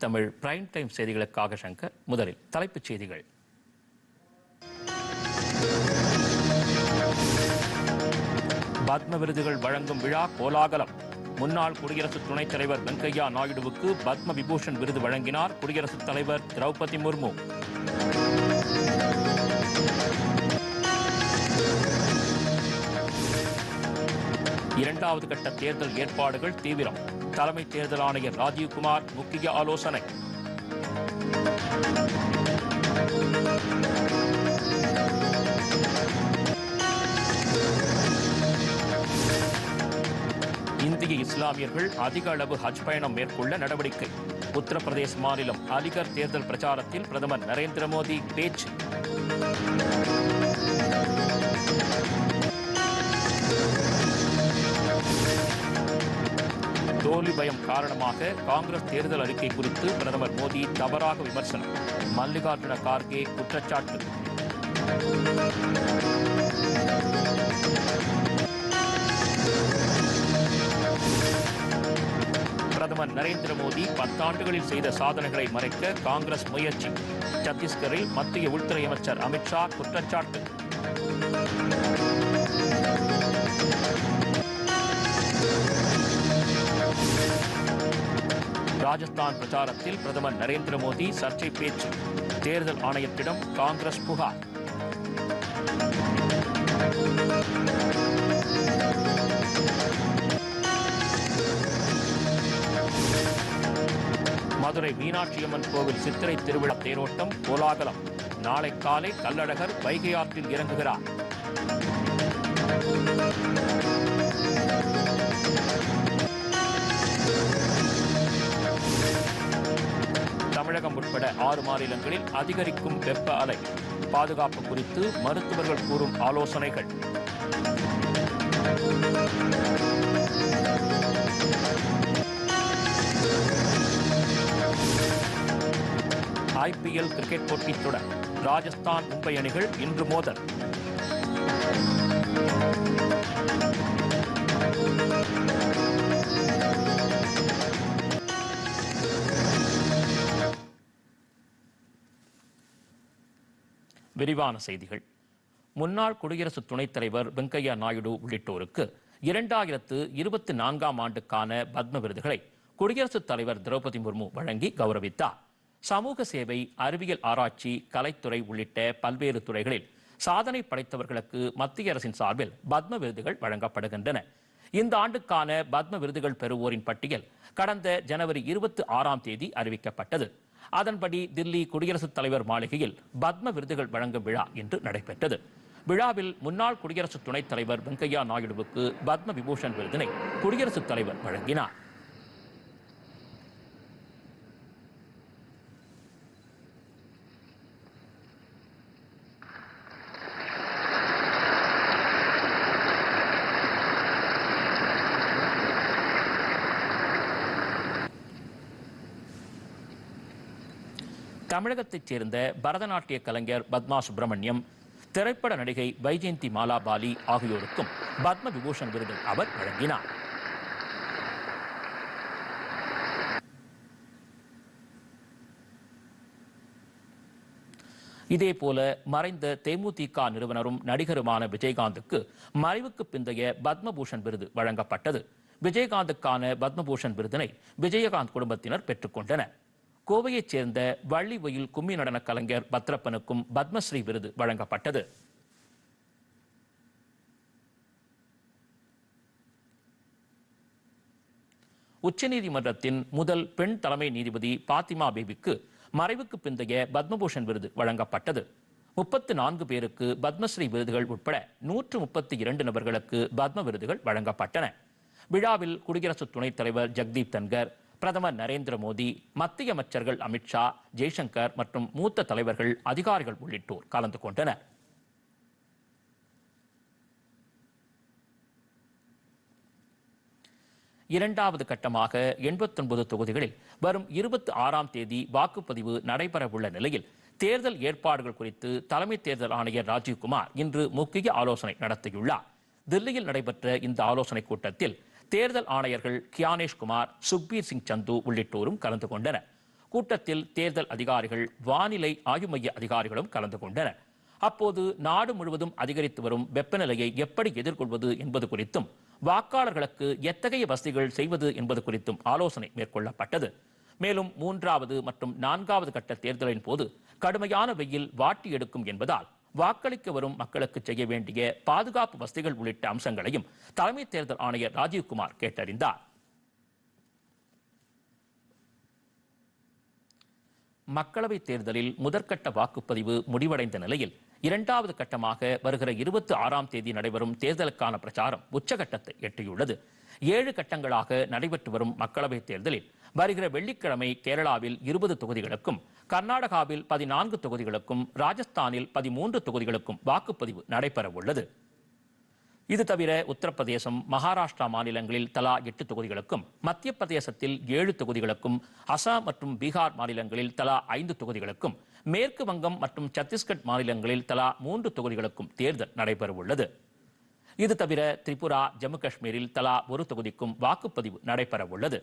Tamil prime time செய்திகளுக்காக சங்கர் முதலில் தலைப்புச் செய்திகள். பத்ம விருதுகள் வழங்கும் விழா கோலாகலம். முன்னாள் குடியரசு துணைத் தலைவர் வெங்கையா நாயுடுவுக்கு பத்ம விபூஷன் விருது வழங்கினார் குடியரசுத் தலைவர் திரௌபதி முர்மு. இரண்டாவது கட்ட தேர்தல் ஏற்பாடுகள் தீவிரம். தலைமை தேர்தல் ஆணையர் ராஜீவ்குமார் முக்கிய ஆலோசனை. இந்திய இஸ்லாமியர்கள் அதிக அளவு ஹஜ் பயணம் மேற்கொள்ள நடவடிக்கை. உத்தரப்பிரதேச மாநிலம் அலிகர் தேர்தல் பிரச்சாரத்தில் பிரதமர் நரேந்திர மோடி பேச்சு. தோல்வி பயம் காரணமாக காங்கிரஸ் தேர்தல் அறிக்கை குறித்து பிரதமர் மோடி தவறாக விமர்சனம். மல்லிகார்ஜுன கார்கே குற்றச்சாட்டு. பிரதமர் நரேந்திர மோடி பத்தாண்டுகளில் செய்த சாதனைகளை மறைக்க காங்கிரஸ் முயற்சி. சத்தீஸ்கரில் மத்திய உள்துறை அமைச்சர் அமித்ஷா குற்றச்சாட்டு. ராஜஸ்தான் பிரச்சாரத்தில் பிரதமர் நரேந்திர மோடி சர்ச்சை பேச்சு. தேர்தல் ஆணையத்திடம் காங்கிரஸ் புகார். மதுரை மீனாட்சியம்மன் கோவில் சித்திரை திருவிழா தேரோட்டம் கோலாகலம். நாளை காலை கள்ளழகர் வைகை ஆற்றில் இறங்குகிறார். தமிழகம் உட்பட ஆறு மாநிலங்களில் அதிகரிக்கும் வெப்ப அலை. பாதுகாப்பு குறித்து மருத்துவர்கள் கூறும் ஆலோசனைகள். ஐபிஎல் கிரிக்கெட் போட்டித் தொடர். ராஜஸ்தான் மும்பை அணிகள் இன்று மோதல். விரிவான செய்திகள். முன்னாள் குடியரசு துணைத் தலைவர் வெங்கையா நாயுடு உள்ளிட்டோருக்கு இரண்டாயிரத்து இருபத்தி நான்காம் ஆண்டுக்கான பத்ம விருதுகளை குடியரசுத் தலைவர் திரௌபதி முர்மு வழங்கி கௌரவித்தார். சமூக சேவை அறிவியல் ஆராய்ச்சி கலைத்துறை உள்ளிட்ட பல்வேறு துறைகளில் சாதனை படைத்தவர்களுக்கு மத்திய அரசின் சார்பில் பத்ம விருதுகள் வழங்கப்படுகின்றன. இந்த ஆண்டுக்கான பத்ம விருதுகள் பெறுவோரின் பட்டியல் கடந்த ஜனவரி இருபத்தி ஆறாம் தேதி அறிவிக்கப்பட்டது. அதன்படி தில்லி குடியரசுத் தலைவர் மாளிகையில் பத்ம விருதுகள் வழங்கும் விழா இன்று நடைபெற்றது. விழாவில் முன்னாள் குடியரசு துணைத் தலைவர் வெங்கையா நாயுடுவுக்கு பத்ம விபூஷன் விருதினை குடியரசுத் தலைவர் வழங்கினார். தமிழகத்தைச் சேர்ந்த பரதநாட்டிய கலைஞர் பத்மா சுப்பிரமணியம் திரைப்பட நடிகை வைஜெயந்தி மாலாபாலி ஆகியோருக்கும் பத்ம விபூஷன் விருதை அவர் வழங்கினார். இதேபோல மறைந்த தேமுதிக நிறுவனரும் நடிகருமான விஜயகாந்துக்கு மறைவுக்கு பிந்தைய பத்மபூஷன் விருது வழங்கப்பட்டது. விஜயகாந்துக்கான பத்மபூஷன் விருதினை விஜயகாந்த் குடும்பத்தினர் பெற்றுக்கொண்டனர் கோவையைச் சேர்ந்த வள்ளி ஒயில் கும்மி நடன கலைஞர் பத்ரப்பனுக்கும் பத்மஸ்ரீ விருது வழங்கப்பட்டது. உச்சநீதிமன்றத்தின் முதல் பெண் தலைமை நீதிபதி பாத்திமா பேபிக்கு மறைவுக்கு பிந்தைய பத்மபூஷன் விருது வழங்கப்பட்டது. முப்பத்து நான்கு பேருக்கு பத்மஸ்ரீ விருதுகள் உட்பட நூற்று முப்பத்தி இரண்டு நபர்களுக்கு பத்ம விருதுகள் வழங்கப்பட்டன. விழாவில் குடியரசு துணைத் தலைவர் ஜெக்தீப் தன்கர் பிரதமர் நரேந்திர மோடி மத்திய அமைச்சர்கள் அமித்ஷா ஜெய்சங்கர் மற்றும் மூத்த தலைவர்கள் அதிகாரிகள் உள்ளிட்டோர் கலந்து கொண்டனர். இரண்டாவது கட்டமாக எண்பத்தொன்பது தொகுதிகளில் வரும் இருபத்தி ஆறாம் தேதி வாக்குப்பதிவு நடைபெறவுள்ள நிலையில் தேர்தல் ஏற்பாடுகள் குறித்து தலைமை தேர்தல் ஆணையர் ராஜீவ்குமார் இன்று முக்கிய ஆலோசனை நடத்தியுள்ளார். தில்லியில் நடைபெற்ற இந்த ஆலோசனைக் கூட்டத்தில் தேர்தல் ஆணையர்கள் கியானேஷ் குமார் சுக்பீர் சிங் சந்து உள்ளிட்டோரும் கலந்து கொண்டனர். கூட்டத்தில் தேர்தல் அதிகாரிகள் வானிலை ஆய்வு மைய அதிகாரிகளும் கலந்து கொண்டனர். அப்போது நாடு முழுவதும் அதிகரித்து வரும் வெப்பநிலையை எப்படி எதிர்கொள்வது என்பது குறித்தும் வாக்காளர்களுக்கு எத்தகைய வசதிகள் செய்வது என்பது குறித்தும் ஆலோசனை மேற்கொள்ளப்பட்டது. மேலும் மூன்றாவது மற்றும் நான்காவது கட்ட தேர்தலின் போது கடுமையான வெயில் வாட்டி எடுக்கும் என்பதால் வாக்களிக்க வரும் மக்களுக்கு செய்ய வேண்டிய பாதுகாப்பு வசதிகள் உள்ளிட்ட அம்சங்களையும் தலைமை தேர்தல் ஆணையர் ராஜீவ்குமார் கேட்டறிந்தார். மக்களவைத் தேர்தலில் முதற்கட்ட வாக்குப்பதிவு முடிவடைந்த நிலையில் இரண்டாவது கட்டமாக வருகிற இருபத்தி ஆறாம் தேதி நடைபெறும் தேர்தலுக்கான பிரச்சாரம் உச்சகட்டத்தை எட்டியுள்ளது. ஏழு கட்டங்களாக நடைபெற்று வரும் மக்களவைத் தேர்தலில் வருகிற வெள்ளிக்கிழமை கேரளாவில் இருபது தொகுதிகளுக்கும் கர்நாடகாவில் பதினான்கு தொகுதிகளுக்கும் ராஜஸ்தானில் பதிமூன்று தொகுதிகளுக்கும் வாக்குப்பதிவு நடைபெற உள்ளது இது தவிர உத்தரப்பிரதேசம் மகாராஷ்டிரா மாநிலங்களில் தலா எட்டு தொகுதிகளுக்கும் மத்திய பிரதேசத்தில் ஏழு தொகுதிகளுக்கும் அசாம் மற்றும் பீகார் மாநிலங்களில் தலா ஐந்து தொகுதிகளுக்கும் மேற்கு வங்கம் மற்றும் சத்தீஸ்கட் மாநிலங்களில் தலா மூன்று தொகுதிகளுக்கும் தேர்தல் நடைபெறவுள்ளது. இது தவிர திரிபுரா ஜம்மு காஷ்மீரில் தலா ஒரு தொகுதிக்கும் வாக்குப்பதிவு நடைபெறவுள்ளது.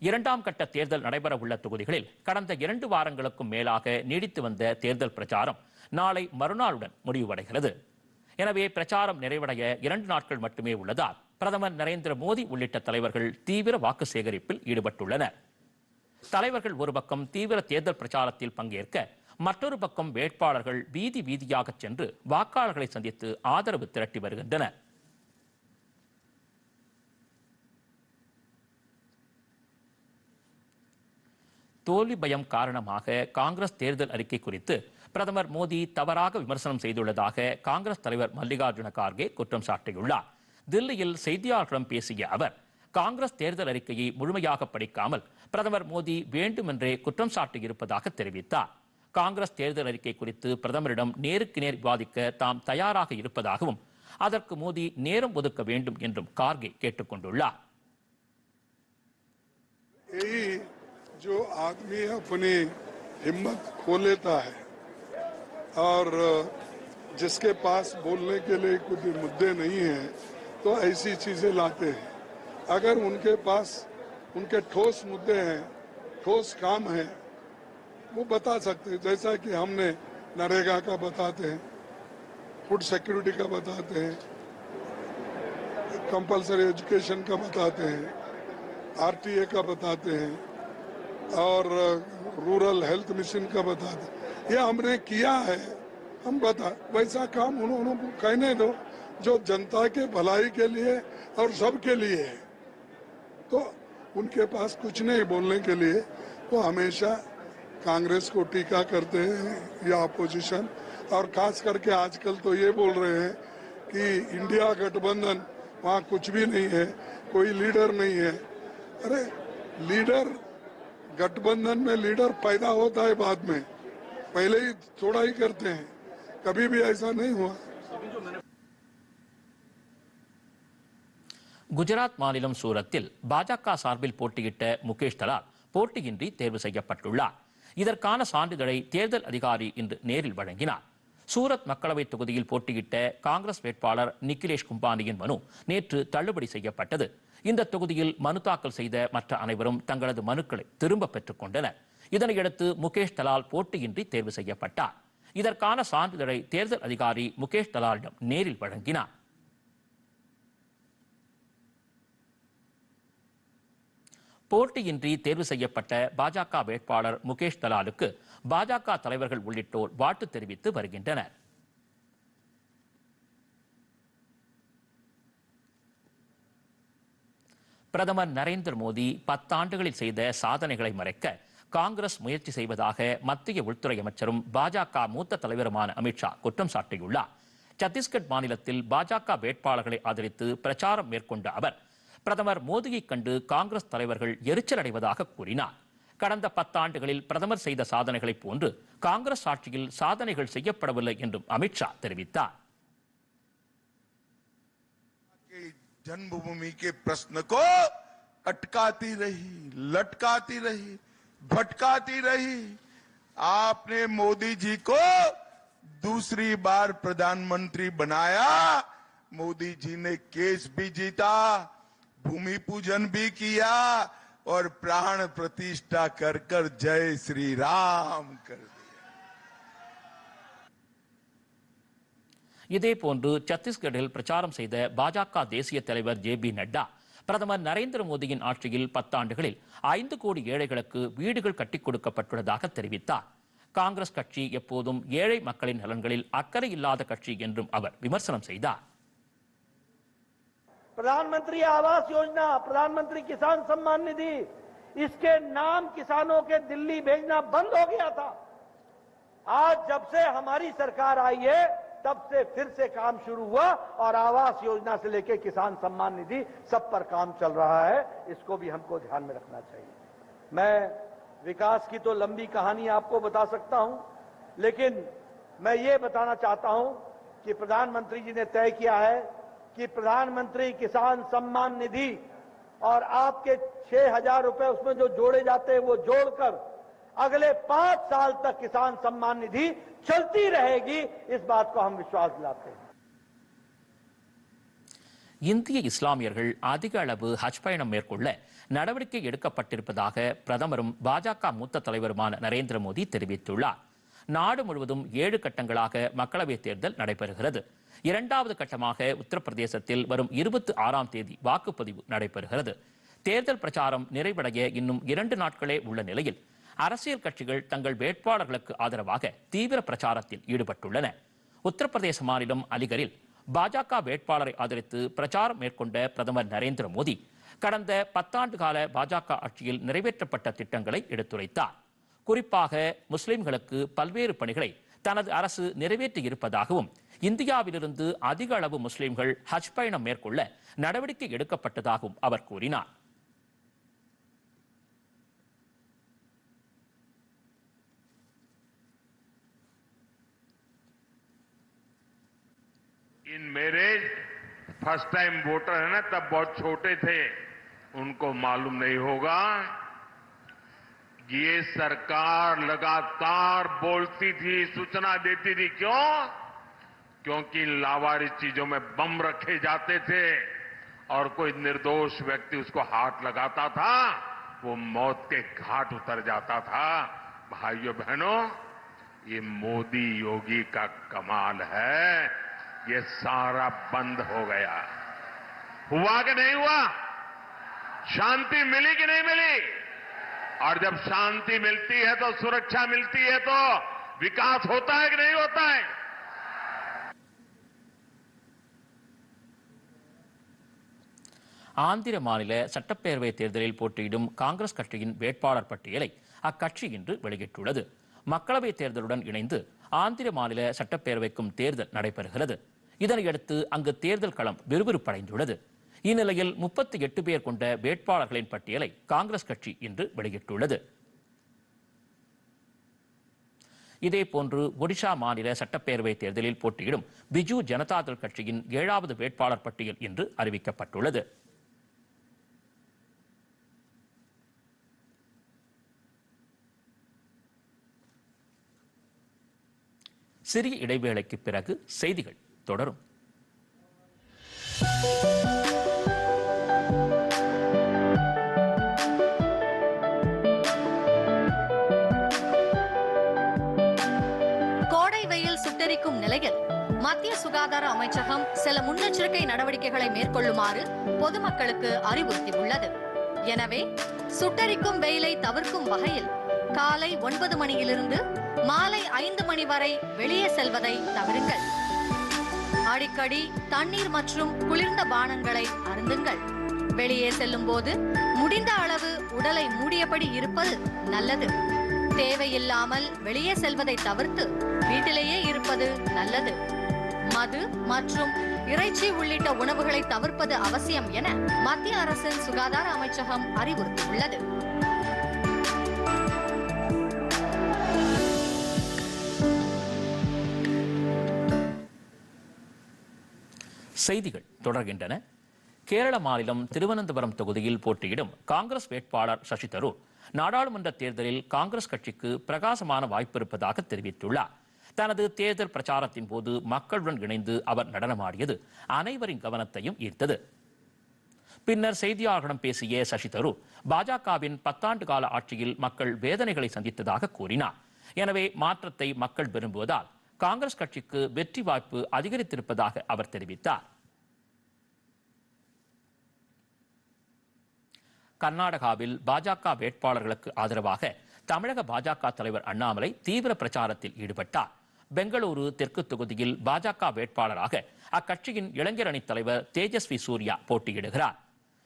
இரண்டாம் கட்ட தேர்தல் நடைபெறவுள்ள தொகுதிகளில் கடந்த இரண்டு வாரங்களுக்கும் மேலாக நீடித்து வந்த தேர்தல் பிரச்சாரம் நாளை மறுநாளுடன் முடிவடைகிறது. எனவே பிரச்சாரம் நிறைவடைய இரண்டு நாட்கள் மட்டுமே உள்ளதால் பிரதமர் நரேந்திர மோடி உள்ளிட்ட தலைவர்கள் தீவிர வாக்கு சேகரிப்பில் ஈடுபட்டுள்ளனர். தலைவர்கள் ஒரு பக்கம் தீவிர தேர்தல் பிரச்சாரத்தில் பங்கேற்க மற்றொரு பக்கம் வேட்பாளர்கள் வீதி வீதியாக சென்று வாக்காளர்களை சந்தித்து ஆதரவு திரட்டி வருகின்றனர். தோல்வி பயம் காரணமாக காங்கிரஸ் தேர்தல் அறிக்கை குறித்து பிரதமர் மோடி தவறாக விமர்சனம் செய்துள்ளதாக காங்கிரஸ் தலைவர் மல்லிகார்ஜுன கார்கே குற்றம் சாட்டியுள்ளார். தில்லியில் செய்தியாளர்களிடம் பேசிய அவர் காங்கிரஸ் தேர்தல் அறிக்கையை முழுமையாக படிக்காமல் பிரதமர் மோடி வேண்டுமென்றே குற்றம் சாட்டியிருப்பதாக தெரிவித்தார். காங்கிரஸ் தேர்தல் அறிக்கை குறித்து பிரதமரிடம் நேருக்கு நேர் விவாதிக்க தாம் தயாராக இருப்பதாகவும் அதற்கு மோடி நேரம் ஒதுக்க வேண்டும் என்றும் கார்கே கேட்டுக்கொண்டுள்ளார். கொண்டுள்ளார் जो आदमी अपनी हिम्मत खो लेता है और जिसके पास बोलने के लिए कुछ मुद्दे नहीं हैं तो ऐसी चीज़ें लाते हैं। अगर उनके पास उनके ठोस मुद्दे हैं, ठोस काम है, वो बता सकते हैं। जैसा कि हमने नरेगा का बताते हैं, फ़ूड सिक्योरिटी का बताते हैं, कंपलसरी एजुकेशन का बताते हैं, आरटीए का बताते हैं और रूरल हेल्थ मिशन का बताते ये हमने किया है। हम बता, वैसा काम उन्होंने कहने दो, जो जनता के भलाई के लिए और सबके लिए है। तो उनके पास कुछ नहीं बोलने के लिए। वो हमेशा कांग्रेस को टीका करते हैं, या अपोजिशन और खास करके आजकल तो ये बोल रहे हैं कि इंडिया गठबंधन, वहाँ कुछ भी नहीं है, कोई लीडर नहीं है। अरे लीडर गठबंधन में लीडर पैदा होता है बाद में पहले ही थोड़ा ही करते हैं कभी भी ऐसा नहीं हुआ குஜராத் மாநிலம் சூரத்தில் பாஜக சார்பில் போட்டியிட்ட முகேஷ் தலால் போட்டியின்றி தேர்வு செய்யப்பட்டுள்ளார் இதற்கான சான்றிதழை தேர்தல் அதிகாரி இன்று நேரில் வழங்கினார் சூரத் மக்களவைத் தொகுதியில் போட்டியிட்ட காங்கிரஸ் வேட்பாளர் நிக்கிலேஷ் கும்பானியின் மனு நேற்று தள்ளுபடி செய்யப்பட்டது. இந்த தொகுதியில் மனு தாக்கல் செய்த மற்ற அனைவரும் தங்களது மனுக்களை திரும்ப பெற்றுக் கொண்டனர். இதனையடுத்து முகேஷ் தலால் போட்டியின்றி தேர்வு செய்யப்பட்டார். இதற்கான சான்றிதழை தேர்தல் அதிகாரி முகேஷ் தலாலிடம் நேரில் வழங்கினார். போட்டியின்றி தேர்வு செய்யப்பட்ட பாஜக வேட்பாளர் முகேஷ் தலாலுக்கு பாஜக தலைவர்கள் உள்ளிட்டோர் வாழ்த்து தெரிவித்து வருகின்றனர். பிரதமர் நரேந்திர மோடி பத்தாண்டுகளில் செய்த சாதனைகளை மறைக்க காங்கிரஸ் முயற்சி செய்வதாக மத்திய உள்துறை அமைச்சரும் பாஜக மூத்த தலைவருமான அமித்ஷா குற்றம் சாட்டியுள்ளார். சத்தீஸ்கட் மாநிலத்தில் பாஜக வேட்பாளர்களை ஆதரித்து பிரச்சாரம் மேற்கொண்ட அவர் பிரதமர் மோடியைக் கண்டு காங்கிரஸ் தலைவர்கள் எரிச்சல் அடைவதாக கூறினார். கடந்த பத்தாண்டுகளில் பிரதமர் செய்த சாதனைகளைப் போன்று காங்கிரஸ் ஆட்சியில் சாதனைகள் செய்யப்படவில்லை என்றும் அமித்ஷா தெரிவித்தார் के जन्मभूमि के प्रश्न को अटकाती रही लटकाती रही भटकाती रही आपने मोदी जी को दूसरी बार प्रधानमंत्री बनाया मोदी जी ने केस भी जीता भूमि पूजन भी किया और प्राण प्रतिष्ठा कर कर जय श्री राम कर दिया இதேபோன்று சத்தீஸ்கரில் பிரச்சாரம் செய்த பாஜக தேசிய தலைவர் ஜே பி நட்டா பிரதமர் நரேந்திர மோடியின் ஆட்சியில் பத்தாண்டுகளில் ஐந்து கோடி ஏழைகளுக்கு வீடுகள் கட்டிக் கொடுக்கப்பட்டுள்ளதாக தெரிவித்தார் காங்கிரஸ் கட்சி எப்போதும் ஏழை மக்களின் நலன்களில் அக்கறை இல்லாத கட்சி என்றும் அவர் விமர்சனம் செய்தார் प्रधानमंत्री आवास योजना, प्रधानमंत्री किसान सम्मान निधि, इसके नाम किसानों के दिल्ली भेजना बंद हो गया था। आज जब से हमारी सरकार आई है, तब से फिर से काम शुरू हुआ और आवास योजना से लेकर किसान सम्मान निधि सब पर काम चल रहा है। इसको भी हमको ध्यान में रखना चाहिए। मैं विकास की तो लंबी कहानी आपको बता सकता हूँ, लेकिन मैं ये बताना चाहता हूँ कि प्रधानमंत्री जी ने तय किया है कि प्रधानमंत्री किसान सम्मान निधि और आपके छह हजार रुपए उसमें जो जोड़े जाते हैं वो जोड़कर अगले पांच साल तक किसान सम्मान निधि चलती रहेगी इस बात को हम विश्वास दिलाते हैं இந்திய இஸ்லாமியர்கள் அதிக அளவு ஹஜ் பயணம் மேற்கொள்ள நடவடிக்கை எடுக்கப்பட்டிருப்பதாக பிரதமரும் பாஜக மூத்த தலைவருமான நரேந்திர மோடி தெரிவித்துள்ளார் நாடு முழுவதும் ஏழு கட்டங்களாக மக்களவைத் தேர்தல் நடைபெறுகிறது. இரண்டாவது கட்டமாக உத்தரப்பிரதேசத்தில் வரும் இருபத்தி ஆறாம் தேதி வாக்குப்பதிவு நடைபெறுகிறது. தேர்தல் பிரச்சாரம் நிறைவடைய இன்னும் இரண்டு நாட்களே உள்ள நிலையில் அரசியல் கட்சிகள் தங்கள் வேட்பாளர்களுக்கு ஆதரவாக தீவிர பிரச்சாரத்தில் ஈடுபட்டுள்ளன. உத்தரப்பிரதேச மாநிலம் அலிகரில் பாஜக வேட்பாளரை ஆதரித்து பிரச்சாரம் மேற்கொண்ட பிரதமர் நரேந்திர மோடி கடந்த பத்தாண்டு கால பாஜக ஆட்சியில் நிறைவேற்றப்பட்ட திட்டங்களை எடுத்துரைத்தார். குறிப்பாக முஸ்லிம்களுக்கு பல்வேறு பணிகளை தனது அரசு நிறைவேற்றி இருப்பதாகவும் இந்தியாவிலிருந்து அதிக அளவு முஸ்லிம்கள் ஹஜ் பயணம் மேற்கொள்ள நடவடிக்கை எடுக்கப்பட்டதாகவும் அவர் கூறினார் इन मेरे फर्स्ट टाइम वोटर है ना तब बहुत छोटे थे उनको मालूम नहीं होगा ये सरकार लगातार बोलती थी, सूचना देती थी, क्यों? क्योंकि इन लावारिस चीज़ों में बम रखे जाते थे और कोई निर्दोष व्यक्ति उसको हाथ लगाता था, वो मौत के घाट उतर जाता था। भाइयों बहनों, ये मोदी योगी का कमाल है। ये सारा बंद हो गया। हुआ कि नहीं हुआ? शांति मिली कि नहीं मिली? और जब शांति मिलती है तो सुरक्षा मिलती है तो विकास होता है कि नहीं होता है ஆந்திர மாநில சட்டப்பேரவை தேர்தலில் போட்டியிடும் காங்கிரஸ் கட்சியின் வேட்பாளர் பட்டியலை அக்கட்சி இன்று வெளியிட்டுள்ளது மக்களவைத் தேர்தலுடன் இணைந்து ஆந்திர மாநில சட்டப்பேரவைக்கும் தேர்தல் நடைபெறுகிறது இதனையடுத்து அங்கு தேர்தல் களம் விறுவிறுப்படைந்துள்ளது இந்நிலையில் முப்பத்தி எட்டு பேர் கொண்ட வேட்பாளர்களின் பட்டியலை காங்கிரஸ் கட்சி இன்று வெளியிட்டுள்ளது. இதேபோன்று ஒடிஷா மாநில சட்டப்பேரவை தேர்தலில் போட்டியிடும் பிஜு ஜனதாதள் கட்சியின் ஏழாவது வேட்பாளர் பட்டியல் இன்று அறிவிக்கப்பட்டுள்ளது. சிறிய இடைவேளைக்கு பிறகு செய்திகள் தொடரும். மத்திய சுகாதார அமைச்சகம் சில முன்னெச்சரிக்கை நடவடிக்கைகளை மேற்கொள்ளுமாறு பொதுமக்களுக்கு அறிவுறுத்தியுள்ளது. எனவே சுட்டரிக்கும் வெயிலை தவிர்க்கும் வகையில் காலை ஒன்பது மணியிலிருந்து மாலை ஐந்து மணி வரை வெளியே செல்வதை தவிருங்கள். அடிக்கடி தண்ணீர் மற்றும் குளிர்ந்த பானங்களை அருந்துங்கள். வெளியே செல்லும் போது முடிந்த அளவு உடலை மூடியபடி இருப்பது நல்லது. தேவையில்லாமல் வெளியே செல்வதை தவிர்த்து வீட்டிலேயே இருப்பது நல்லது. மது மற்றும் இறைச்சி உள்ளிட்ட உணவுகளை தவிர்ப்பது அவசியம் என மத்திய அரசின் சுகாதார அமைச்சகம் அறிவுறுத்தியுள்ளது. செய்திகள் தொடர்கின்றன. கேரள மாநிலம் திருவனந்தபுரம் தொகுதியில் போட்டியிடும் காங்கிரஸ் வேட்பாளர் சசி தரூர் நாடாளுமன்ற தேர்தலில் காங்கிரஸ் கட்சிக்கு பிரகாசமான வாய்ப்பு இருப்பதாக தெரிவித்துள்ளார். தனது தேர்தல் பிரச்சாரத்தின் போது மக்களுடன் இணைந்து அவர் நடனமாடியது அனைவரின் கவனத்தையும் ஈர்த்தது. பின்னர் செய்தியாளர்களிடம் பேசிய சசி தரூர் பாஜகவின் பத்தாண்டு கால ஆட்சியில் மக்கள் வேதனைகளை சந்தித்ததாக கூறினார். எனவே மாற்றத்தை மக்கள் விரும்புவதால் காங்கிரஸ் கட்சிக்கு வெற்றி வாய்ப்பு அதிகரித்திருப்பதாக அவர் தெரிவித்தார். கர்நாடகாவில் பாஜக வேட்பாளர்களுக்கு ஆதரவாக தமிழக பாஜக தலைவர் அண்ணாமலை தீவிர பிரச்சாரத்தில் ஈடுபட்டார். பெங்களூரு தெற்கு தொகுதியில் பாஜக வேட்பாளராக அக்கட்சியின் இளைஞர் அணித் தலைவர் தேஜஸ்வி சூர்யா போட்டியிடுகிறார்.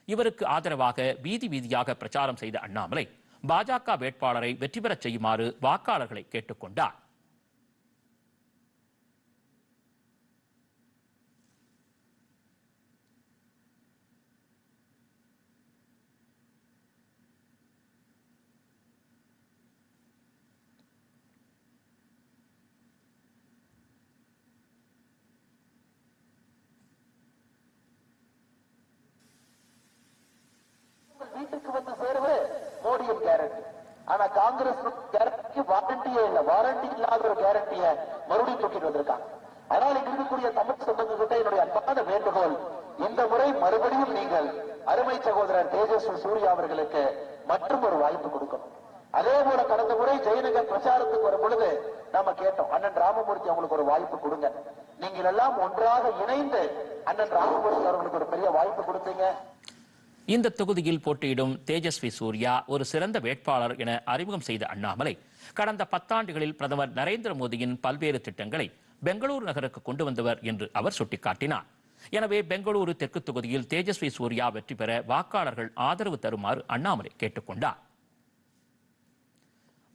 இவருக்கு ஆதரவாக வீதி வீதியாக பிரச்சாரம் செய்த அண்ணாமலை பாஜக வேட்பாளரை வெற்றி பெறச் செய்யுமாறு வாக்காளர்களை கேட்டுக்கொண்டார் இல்லாத மறுபடியும் தூக்கிட்டு வந்திருக்காங்க. அதனால இங்க இருக்கக்கூடிய தமிழ் சொந்தங்கள்கிட்ட என்னுடைய அன்பான வேண்டுகோள் இந்த முறை மறுபடியும் நீங்கள் அருமை சகோதரர் தேஜஸ்வி சூர்யா அவர்களுக்கு மற்றும் ஒரு வாய்ப்பு கொடுக்கணும். அதே போல கடந்த முறை ஜெயநகர் பிரச்சாரத்துக்கு வரும் பொழுது நாம கேட்டோம் அண்ணன் ராமமூர்த்தி அவங்களுக்கு ஒரு வாய்ப்பு கொடுங்க. நீங்கள் எல்லாம் ஒன்றாக இணைந்து அண்ணன் ராமமூர்த்தி அவர்களுக்கு ஒரு பெரிய வாய்ப்பு கொடுத்தீங்க இந்த தொகுதியில் போட்டியிடும் தேஜஸ்வி சூர்யா ஒரு சிறந்த வேட்பாளர் என அறிமுகம் செய்த அண்ணாமலை கடந்த பத்தாண்டுகளில் பிரதமர் நரேந்திர மோடியின் பல்வேறு திட்டங்களை பெங்களூரு நகருக்கு கொண்டு வந்தவர் என்று அவர் சுட்டிக்காட்டினார். எனவே பெங்களூரு தெற்கு தொகுதியில் தேஜஸ்வி சூர்யா வெற்றி பெற வாக்காளர்கள் ஆதரவு தருமாறு அண்ணாமலை கேட்டுக்கொண்டார்.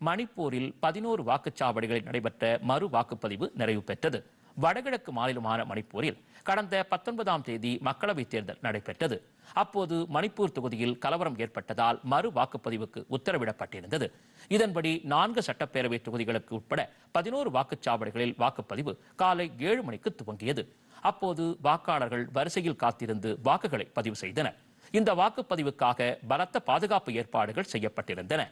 மணிப்பூரில் பதினோரு வாக்குச்சாவடிகளில் நடைபெற்ற மறு வாக்குப்பதிவு நிறைவு பெற்றது. வடகிழக்கு மாநிலமான மணிப்பூரில் கடந்த பத்தொன்பதாம் தேதி மக்களவைத் தேர்தல் நடைபெற்றது. அப்போது மணிப்பூர் தொகுதியில் கலவரம் ஏற்பட்டதால் மறு வாக்குப்பதிவுக்கு உத்தரவிடப்பட்டிருந்தது. இதன்படி நான்கு சட்டப்பேரவை தொகுதிகளுக்கு உட்பட பதினோரு வாக்குச்சாவடிகளில் வாக்குப்பதிவு காலை ஏழு மணிக்கு துவங்கியது. அப்போது வாக்காளர்கள் வரிசையில் காத்திருந்து வாக்குகளை பதிவு செய்தனர். இந்த வாக்குப்பதிவுக்காக பலத்த பாதுகாப்பு ஏற்பாடுகள் செய்யப்பட்டிருந்தன.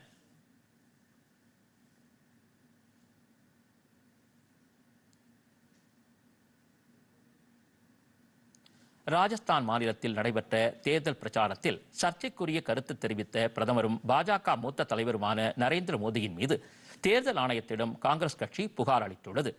ராஜஸ்தான் மாநிலத்தில் நடைபெற்ற தேர்தல் பிரச்சாரத்தில் சர்ச்சைக்குரிய கருத்து தெரிவித்த பிரதமரும் பாஜக மூத்த தலைவருமான நரேந்திர மோடியின் மீது தேர்தல் ஆணையத்திடம் காங்கிரஸ் கட்சி புகார் அளித்துள்ளது.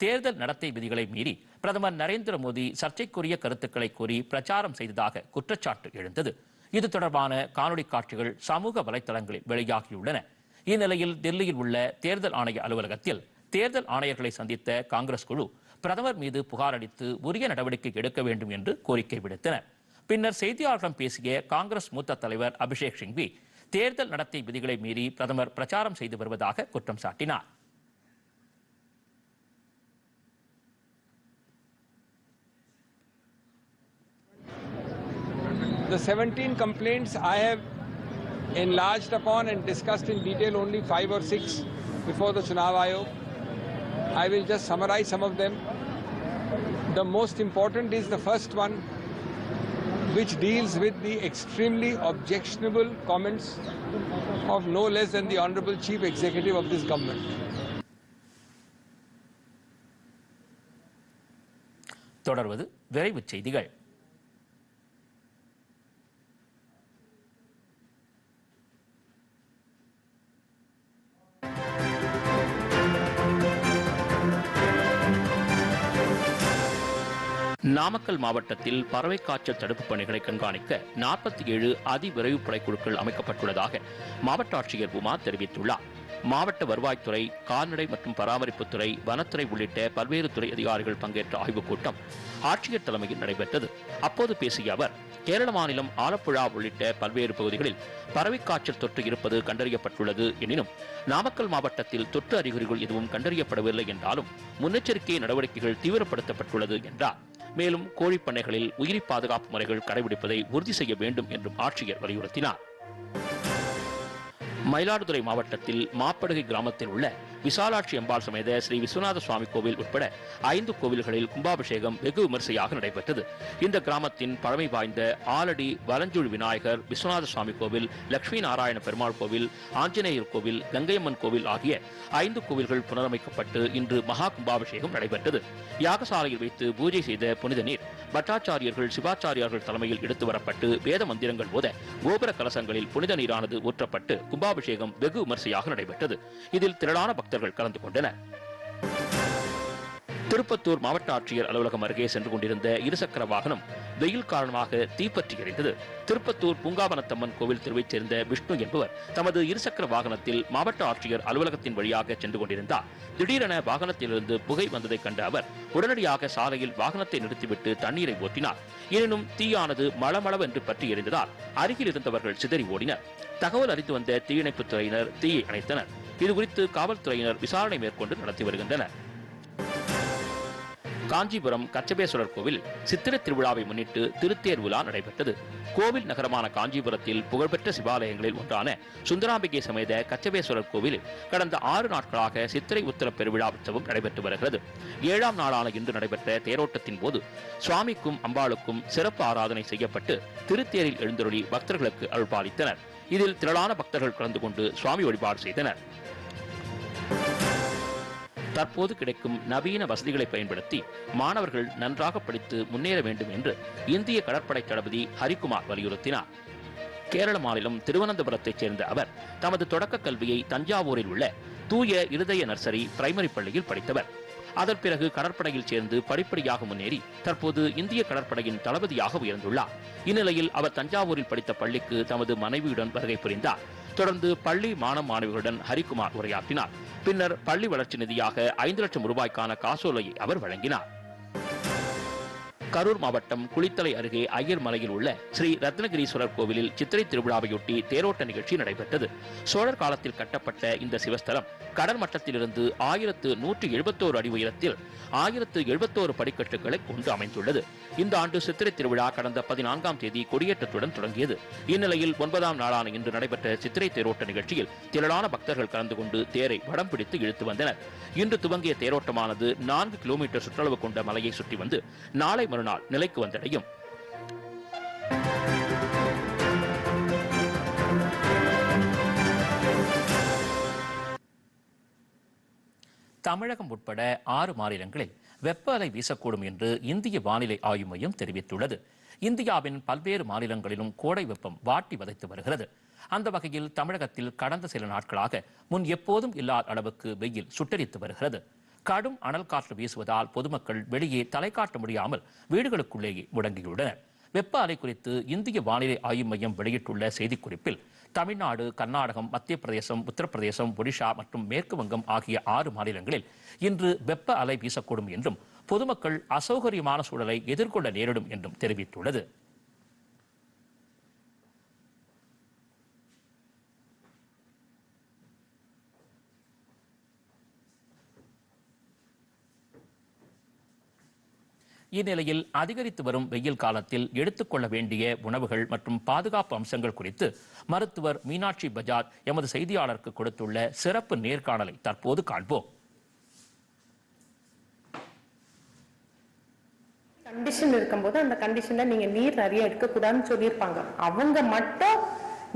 தேர்தல் நடத்தை விதிகளை மீறி பிரதமர் நரேந்திர மோடி சர்ச்சைக்குரிய கருத்துக்களை கூறி பிரச்சாரம் செய்ததாக குற்றச்சாட்டு எழுந்தது. இது தொடர்பான காணொளி காட்சிகள் சமூக வலைதளங்களில் வெளியாகியுள்ளன. இந்நிலையில் டெல்லியில் உள்ள தேர்தல் ஆணைய அலுவலகத்தில் தேர்தல் ஆணையர்களை சந்தித்த காங்கிரஸ் குழு பிரதமர் மீது புகார் அளித்து உரிய நடவடிக்கை எடுக்க வேண்டும் என்று கோரிக்கை விடுத்தனர் பின்னர் செய்தியாளர்களிடம் பேசிய காங்கிரஸ் மூத்த தலைவர் அபிஷேக் சிங்வி தேர்தல் நடத்தை விதிகளை மீறி பிரதமர் பிரச்சாரம் செய்து வருவதாக குற்றம் சாட்டினார் The 17 complaints I have enlarged upon and discussed in detail only five or six before the Chunav Aayog. I will just summarize some of them. The most important is the first one, which deals with the extremely objectionable comments of no less than the Honorable Chief Executive of this government. தொடர்வது விரைவுச் செய்திகள் நாமக்கல் மாவட்டத்தில் பறவை காய்ச்சல் தடுப்புப் பணிகளை கண்காணிக்க நாற்பத்தி ஏழு அதிவிரைவு படைக்குழுக்கள் அமைக்கப்பட்டுள்ளதாக மாவட்ட ஆட்சியர் உமா தெரிவித்துள்ளார். மாவட்ட வருவாய்த்துறை கால்நடை மற்றும் பராமரிப்புத்துறை வனத்துறை உள்ளிட்ட பல்வேறு துறை அதிகாரிகள் பங்கேற்ற ஆய்வுக் கூட்டம் ஆட்சியர் தலைமையில் நடைபெற்றது. அப்போது பேசிய அவர் கேரள மாநிலம் ஆலப்புழா உள்ளிட்ட பல்வேறு பகுதிகளில் பறவைக் காய்ச்சல் தொற்று இருப்பது கண்டறியப்பட்டுள்ளது எனினும் நாமக்கல் மாவட்டத்தில் தொற்று அறிகுறிகள் எதுவும் கண்டறியப்படவில்லை என்றாலும் முன்னெச்சரிக்கை நடவடிக்கைகள் தீவிரப்படுத்தப்பட்டுள்ளது என்றார். மேலும் கோழிப்பண்ணைகளில் உயிரி பாதுகாப்பு முறைகள் கடைபிடிப்பதை உறுதி செய்ய வேண்டும் என்றும் ஆட்சியர் வலியுறுத்தினார். மயிலாடுதுறை மாவட்டத்தில் மாப்படுகை கிராமத்தில் உள்ள விசாலாட்சி அம்பாள் சமேத ஸ்ரீ விஸ்வநாத சுவாமி கோவில் உட்பட ஐந்து கோவில்களில் கும்பாபிஷேகம் வெகு விமரிசையாக நடைபெற்றது. இந்த கிராமத்தின் பழமை வாய்ந்த ஆலடி வலஞ்சுழி விநாயகர் விஸ்வநாத சுவாமி கோவில் லட்சுமி நாராயண பெருமாள் கோவில் ஆஞ்சநேயர் கோவில் கங்கையம்மன் கோவில் ஆகிய ஐந்து கோவில்கள் புனரமைக்கப்பட்டு இன்று மகா கும்பாபிஷேகம் நடைபெற்றது. யாகசாலையில் வைத்து பூஜை செய்த புனித நீர் பட்டாச்சாரியர்கள் சிவாச்சாரியார்கள் தலைமையில் எடுத்து வரப்பட்டு வேத மந்திரங்கள் போத கோபுர கலசங்களில் புனித நீரானது ஊற்றப்பட்டு கும்பாபிஷேகம் வெகு விமரிசையாக நடைபெற்றது. இதில் திரளான பக்தர்கள் கலந்து கொண்டனர். திருப்பத்தூர் மாவட்ட ஆட்சியர் அலுவலகம் அருகே சென்று கொண்டிருந்த இருசக்கர வாகனம் வெயில் காரணமாக தீப்பற்றி எரிந்தது. திருப்பத்தூர் பூங்காவனத்தம்மன் கோவில் தெருவைச் சேர்ந்த விஷ்ணு என்பவர் தமது இருசக்கர வாகனத்தில் மாவட்ட ஆட்சியர் அலுவலகத்தின் வழியாக சென்று கொண்டிருந்தார். திடீரென வாகனத்திலிருந்து புகை வந்ததைக் கண்ட அவர் உடனடியாக சாலையில் வாகனத்தை நிறுத்திவிட்டு தண்ணீரை ஓட்டினார் எனினும் தீயானது மளமளவென்று பற்றி எரிந்ததால் அருகில் இருந்தவர்கள் சிதறி ஓடினர். தகவல் அறிந்து வந்த தீயணைப்புத் துறையினர் தீயை அணைத்தனர். இதுகுறித்து காவல்துறையினர் விசாரணை மேற்கொண்டு நடத்தி வருகின்றனர். காஞ்சிபுரம் கச்சபேஸ்வரர் கோவில் சித்திரை திருவிழாவை முன்னிட்டு திருத்தேர் விழா நடைபெற்றது. கோவில் நகரமான காஞ்சிபுரத்தில் புகழ்பெற்ற சிவாலயங்களில் ஒன்றான சுந்தராம்பிகை சமேத கச்சபேஸ்வரர் கோவிலில் கடந்த ஆறு நாட்களாக சித்திரை உத்தர பெருவிழா உற்சவம் நடைபெற்று வருகிறது. ஏழாம் நாளான இன்று நடைபெற்ற தேரோட்டத்தின் போது சுவாமிக்கும் அம்பாளுக்கும் சிறப்பு ஆராதனை செய்யப்பட்டு திருத்தேரில் எழுந்தருளி பக்தர்களுக்கு அருள்பாலித்தனர். இதில் திரளான பக்தர்கள் கலந்து கொண்டு சுவாமி வழிபாடு செய்தனர். தற்போது கிடைக்கும் நவீன வசதிகளை பயன்படுத்தி மாணவர்கள் நன்றாக படித்து முன்னேற வேண்டும் என்று இந்திய கடற்படை தளபதி ஹரிகுமார் வலியுறுத்தினார். கேரள மாநிலம் திருவனந்தபுரத்தைச் சேர்ந்த அவர் தமது தொடக்க கல்வியை தஞ்சாவூரில் உள்ள தூய இருதய நர்சரி பிரைமரி பள்ளியில் படித்தவர். அதன் பிறகு கடற்படையில் சேர்ந்து படிப்படியாக முன்னேறி தற்போது இந்திய கடற்படையின் தளபதியாக உயர்ந்துள்ளார். இந்நிலையில் அவர் தஞ்சாவூரில் படித்த பள்ளிக்கு தமது மனைவியுடன் வருகை புரிந்தார். தொடர்ந்து பள்ளி மாணவ மாணவிகளுடன் ஹரிகுமார் உரையாற்றினார். பின்னர் பள்ளி வளர்ச்சி நிதியாக ஐந்து லட்சம் ரூபாய்க்கான காசோலையை அவர் வழங்கினார். கரூர் மாவட்டம் குளித்தலை அருகே ஐயர் மலையில் உள்ள ஸ்ரீ ரத்னகிரீஸ்வரர் கோவிலில் சித்திரை திருவிழாவையொட்டி தேரோட்ட நிகழ்ச்சி நடைபெற்றது. சோழர் காலத்தில் கட்டப்பட்ட இந்த சிவஸ்தலம் கடல் மட்டத்திலிருந்து ஆயிரத்து நூற்றி எழுபத்தோரு அடி உயரத்தில் ஆயிரத்து எழுபத்தோரு படிக்கட்டுகளை கொண்டு அமைந்துள்ளது. இந்த ஆண்டு சித்திரை திருவிழா கடந்த பதினான்காம் தேதி கொடியேற்றத்துடன் தொடங்கியது. இந்நிலையில் ஒன்பதாம் நாளான இன்று நடைபெற்ற சித்திரை தேரோட்ட நிகழ்ச்சியில் திரளான பக்தர்கள் கலந்து கொண்டு தேரை வடம் பிடித்து இழுத்து வந்தனர். இன்று துவங்கிய தேரோட்டமானது நான்கு கிலோமீட்டர் சுற்றளவு கொண்ட மலையை சுற்றி வந்து நாளை மறு மறுநாள் நிலைக்கு வந்தடையும். தமிழகம் உட்பட ஆறு மாநிலங்களில் வெப்ப அலை வீசக்கூடும் என்று இந்திய வானிலை ஆய்வு மையம் தெரிவித்துள்ளது. இந்தியாவின் பல்வேறு மாநிலங்களிலும் கோடை வெப்பம் வாட்டி வதைத்து வருகிறது. அந்த வகையில் தமிழகத்தில் கடந்த சில நாட்களாக முன் எப்போதும் இல்லாத அளவுக்கு வெயில் சுட்டரித்து வருகிறது. கடும் அனல் காற்று வீசுவதால் பொதுமக்கள் வெளியே தலை காட்ட முடியாமல் வீடுகளுக்குள்ளேயே முடங்கியுள்ளனர். வெப்ப அலை குறித்து இந்திய வானிலை ஆய்வு மையம் வெளியிட்டுள்ள செய்திக்குறிப்பில் தமிழ்நாடு கர்நாடகம் மத்திய பிரதேசம் உத்தரப்பிரதேசம் ஒடிஷா மற்றும் மேற்கு வங்கம் ஆகிய ஆறு மாநிலங்களில் இன்று வெப்ப அலை வீசக்கூடும் என்றும் பொதுமக்கள் அசௌகரியமான சூழலை எதிர்கொள்ள நேரிடும் என்றும் தெரிவித்துள்ளது. இந்நிலையில் அதிகரித்து வரும் வெயில் காலத்தில் எடுத்துக்கொள்ள வேண்டிய உணவுகள் மற்றும் பாதுகாப்பு அம்சங்கள் குறித்து மருத்துவர் மீனாட்சி பஜாஜ் எமது செய்தியாளருக்கு கொடுத்துள்ள சிறப்பு நேர்காணலை தற்போது காண்போம். கண்டிஷன் இருக்கும்போது அந்த கண்டிஷன்ல நீங்க நீர் நிறைய எடுக்கக்கூடாதுன்னு சொல்லியிருப்பாங்க. அவங்க மட்டும்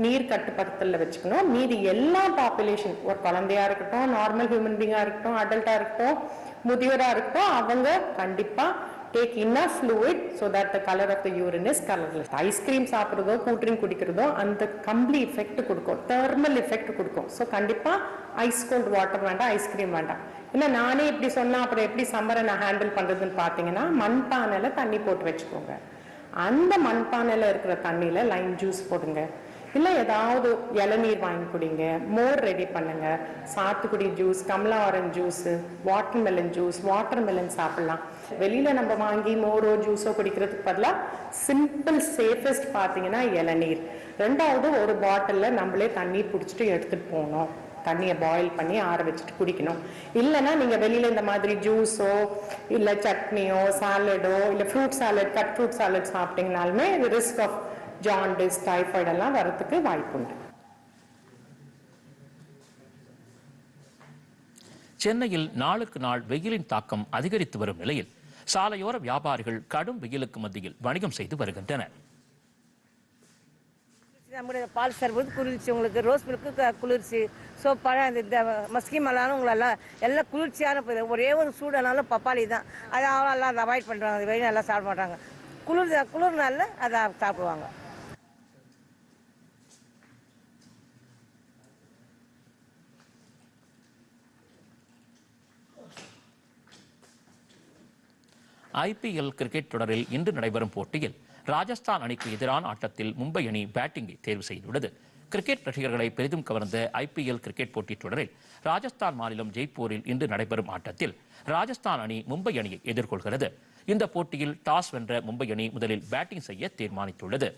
நீர் கட்டுப்படுத்தல வச்சுக்கணும். மீதி எல்லா பாப்புலேஷன் ஒரு குழந்தையா இருக்கட்டும் நார்மல் ஹியூமன் பீங்கா இருக்கட்டும் அடல்ட்டா இருக்கட்டும் முதியோரா இருக்கட்டும் அவங்க கண்டிப்பா take enough fluid so that the colour of the urine is colourless ice cream சாப்பிட்றதோ cool drink குடிக்கிறதோ அந்த கம்ப்ளி எஃபெக்ட் கொடுக்கும். தெர்மல் எஃபெக்ட் கொடுக்கும். ஸோ கண்டிப்பாக ஐஸ் கோல்ட் வாட்டர் வேண்டாம் ஐஸ்கிரீம் வேண்டாம். இல்லை நானே இப்படி சொன்னால் அப்புறம் எப்படி சம்மரை நான் ஹேண்டில் பண்ணுறதுன்னு பார்த்தீங்கன்னா மண்பானையில் தண்ணி போட்டு வச்சுக்கோங்க. அந்த மண்பானையில் இருக்கிற தண்ணியில் லைம் ஜூஸ் போடுங்க. இல்லை ஏதாவது இளநீர் வாங்கி குடிங்க. மோர் ரெடி பண்ணுங்க. சாத்துக்குடி juice Kamala orange juice water melon juice water melon சாப்பிடலாம். வெளியில நம்ம வாங்கி மோரோ ஜூஸோ குடிக்கிறதுக்கு பதிலாக சிம்பிள் சேஃபஸ்ட் பார்த்தீங்கன்னா இளநீர். ரெண்டாவது ஒரு பாட்டிலில் நம்மளே தண்ணி பிடிச்சிட்டு எடுத்துகிட்டு போகணும். தண்ணியை பாயில் பண்ணி ஆற வச்சுட்டு குடிக்கணும். இல்லைன்னா நீங்கள் வெளியில் இந்த மாதிரி ஜூஸோ இல்லை சட்னியோ சாலடோ இல்லை fruit salad cut fruit salad சாப்பிட்டீங்கனாலுமே risk of jaundice typhoid எல்லாம் வரதுக்கு வாய்ப்புண்டு. சென்னையில் நாளுக்கு நாள் வெயிலின் தாக்கம் அதிகரித்து வரும் நிலையில் சாலையோர வியாபாரிகள் கடும் வெயிலுக்கு மத்தியில் வணிகம் செய்து வருகின்றனர். நம்முடைய பால் சர்பத் குளிர்ச்சி உங்களுக்கு ரோஸ் மில்க்கு குளிர்ச்சி ஸோ பழம் இந்த- மஸ்கி மலானும் உங்களெல்லாம் எல்லாம் குளிர்ச்சியான ஒரே ஒரு சூடானாலும் பப்பாளி தான். அதை எல்லாம் அதை அவாய்ட் பண்ணுறாங்க வெயில் எல்லாம் சாப்பிட மாட்டாங்க. குளிர் குளிர் நாளில் அதை சாப்பிடுவாங்க. ஐபிஎல் கிரிக்கெட் தொடரில் இன்று நடைபெறும் போட்டியில் ராஜஸ்தான் அணிக்கு எதிரான ஆட்டத்தில் மும்பை அணி பேட்டிங்கை தேர்வு செய்துள்ளது. கிரிக்கெட் ரசிகர்களை பெரிதும் கவர்ந்த ஐபிஎல் கிரிக்கெட் போட்டித் தொடரில் ராஜஸ்தான் மாநிலம் ஜெய்ப்பூரில் இன்று நடைபெறும் ஆட்டத்தில் ராஜஸ்தான் அணி மும்பை அணியை எதிர்கொள்கிறது. இந்த போட்டியில் டாஸ் வென்ற மும்பை அணி முதலில் பேட்டிங் செய்ய தீர்மானித்துள்ளது.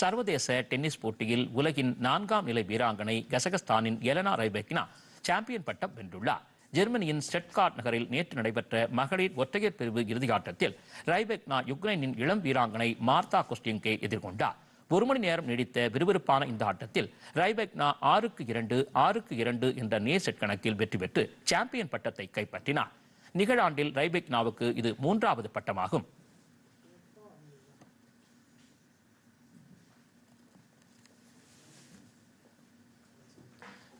சர்வதேச டென்னிஸ் போட்டியில் உலகின் நான்காம் நிலை வீராங்கனை கசகஸ்தானின் எலனா ரைபெக்னா சாம்பியன் பட்டம் வென்றுள்ளார். ஜெர்மனியின் ஸ்டெட்கார்ட் நகரில் நேற்று நடைபெற்ற மகளிர் ஒற்றையர் பிரிவு இறுதியாட்டத்தில் ரைபெக்னா யுக்ரைனின் இளம் வீராங்கனை மார்த்தா கொஸ்டிங்கை எதிர்கொண்டார். ஒரு மணி நேரம் நீடித்த விறுவிறுப்பான இந்த ஆட்டத்தில் ரைபெக்னா ஆறுக்கு இரண்டு ஆறுக்கு இரண்டு என்ற நேர் செட் கணக்கில் வெற்றி பெற்று சாம்பியன் பட்டத்தை கைப்பற்றினார். நிகழாண்டில் ரைபெக்னாவுக்கு இது மூன்றாவது பட்டமாகும்.